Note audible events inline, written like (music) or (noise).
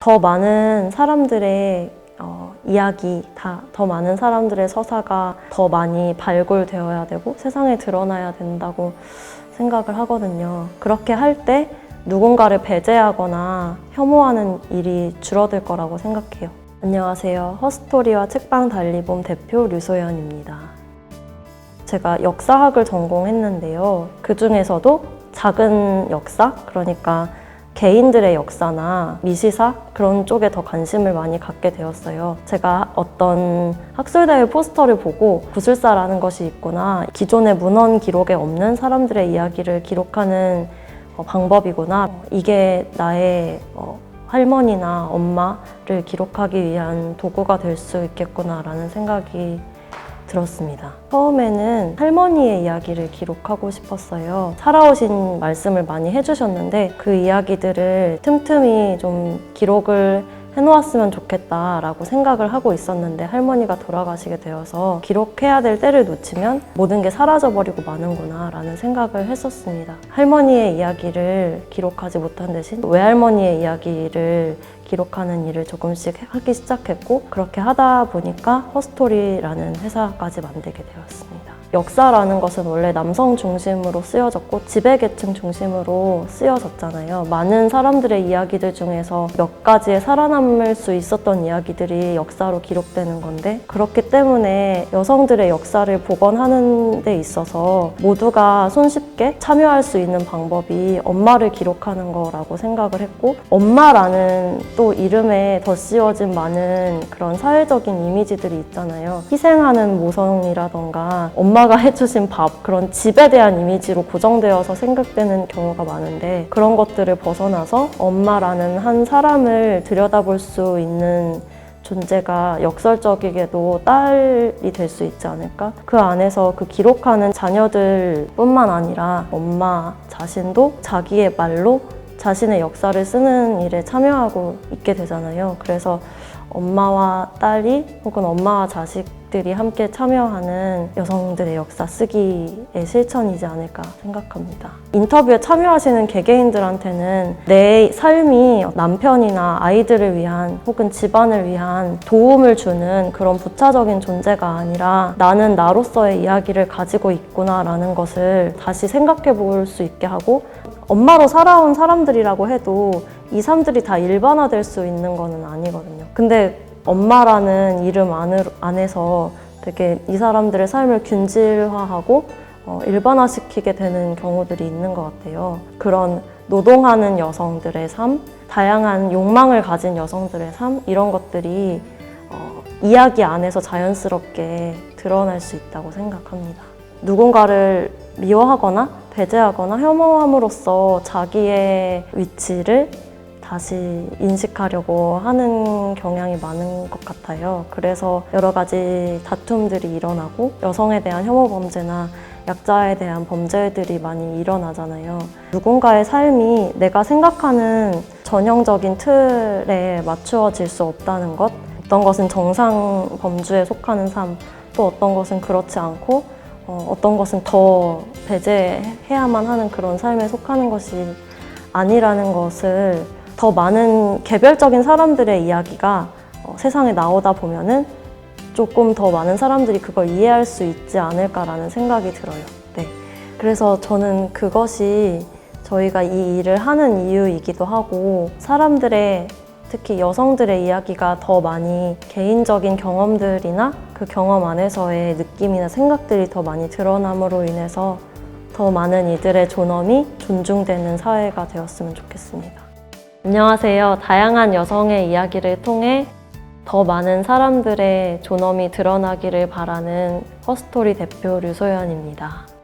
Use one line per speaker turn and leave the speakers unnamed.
더 많은 사람들의 어, 이야기, 다, 더 많은 사람들의 서사가 더 많이 발굴되어야 되고 세상에 드러나야 된다고 생각을 하거든요. 그렇게 할 때 누군가를 배제하거나 혐오하는 일이 줄어들 거라고 생각해요. 안녕하세요. 허스토리와 책방 달리봄 대표 류소연입니다. 제가 역사학을 전공했는데요. 그 중에서도 작은 역사, 그러니까 개인들의 역사나 미시사 그런 쪽에 더 관심을 많이 갖게 되었어요. 제가 어떤 학술대회 포스터를 보고 구술사라는 것이 있구나. 기존의 문헌 기록에 없는 사람들의 이야기를 기록하는 어, 방법이구나. 이게 나의 어, 할머니나 엄마를 기록하기 위한 도구가 될 수 있겠구나라는 생각이 들었습니다. 처음에는 할머니의 이야기를 기록하고 싶었어요. 살아오신 말씀을 많이 해주셨는데 그 이야기들을 틈틈이 좀 기록을 해놓았으면 좋겠다라고 생각을 하고 있었는데 할머니가 돌아가시게 되어서 기록해야 될 때를 놓치면 모든 게 사라져버리고 마는구나 라는 생각을 했었습니다. 할머니의 이야기를 기록하지 못한 대신 외할머니의 이야기를 기록하는 일을 조금씩 하기 시작했고 그렇게 하다 보니까 허스토리라는 회사까지 만들게 되었습니다. 역사라는 것은 원래 남성 중심으로 쓰여졌고 지배계층 중심으로 쓰여졌잖아요. 많은 사람들의 이야기들 중에서 몇 가지의 살아남을 수 있었던 이야기들이 역사로 기록되는 건데 그렇기 때문에 여성들의 역사를 복원하는 데 있어서 모두가 손쉽게 참여할 수 있는 방법이 엄마를 기록하는 거라고 생각을 했고 엄마라는 또 이름에 덧씌워진 많은 그런 사회적인 이미지들이 있잖아요. 희생하는 모성이라던가 엄마가 (laughs) 해주신 밥 그런 집에 대한 이미지로 고정되어서 생각되는 경우가 많은데 그런 것들을 벗어나서 엄마라는 한 사람을 들여다볼 수 있는 존재가 역설적이게도 딸이 될 수 있지 않을까? 그 안에서 그 기록하는 자녀들뿐만 아니라 엄마 자신도 자기의 말로 자신의 역사를 쓰는 일에 참여하고 있게 되잖아요. 그래서 엄마와 딸이 혹은 엄마와 자식들이 함께 참여하는 여성들의 역사 쓰기의 실천이지 않을까 생각합니다. 인터뷰에 참여하시는 개개인들한테는 내 삶이 남편이나 아이들을 위한 혹은 집안을 위한 도움을 주는 그런 부차적인 존재가 아니라 나는 나로서의 이야기를 가지고 있구나라는 것을 다시 생각해 볼 수 있게 하고 엄마로 살아온 사람들이라고 해도 이 삶들이 다 일반화될 수 있는 거는 아니거든요. 근데 엄마라는 이름 안에서 되게 이 사람들의 삶을 균질화하고 어, 일반화시키게 되는 경우들이 있는 것 같아요. 그런 노동하는 여성들의 삶, 다양한 욕망을 가진 여성들의 삶, 이런 것들이 어, 이야기 안에서 자연스럽게 드러날 수 있다고 생각합니다. 누군가를 미워하거나 배제하거나 혐오함으로써 자기의 위치를 다시 인식하려고 하는 경향이 많은 것 같아요. 그래서 여러 가지 다툼들이 일어나고 여성에 대한 혐오 범죄나 약자에 대한 범죄들이 많이 일어나잖아요. 누군가의 삶이 내가 생각하는 전형적인 틀에 맞추어질 수 없다는 것, 어떤 것은 정상 범주에 속하는 삶, 또 어떤 것은 그렇지 않고 어, 어 떤 것은 더 배제해야만 하는 그런 삶에 속하는 것이 아니라는 것을 더 많은 개별적인 사람들의 이야기가 어, 세상에 나오다 보면은 조금 더 많은 사람들이 그걸 이해할 수 있지 않을까라는 생각이 들어요. 네. 그래서 저는 그것이 저희가 이 일을 하는 이유이기도 하고 사람들의 특히 여성들의 이야기가 더 많이 개인적인 경험들이나 그 경험 안에서의 느낌이나 생각들이 더 많이 드러남으로 인해서 더 많은 이들의 존엄이 존중되는 사회가 되었으면 좋겠습니다. 안녕하세요. 다양한 여성의 이야기를 통해 더 많은 사람들의 존엄이 드러나기를 바라는 허스토리 대표 류소연입니다.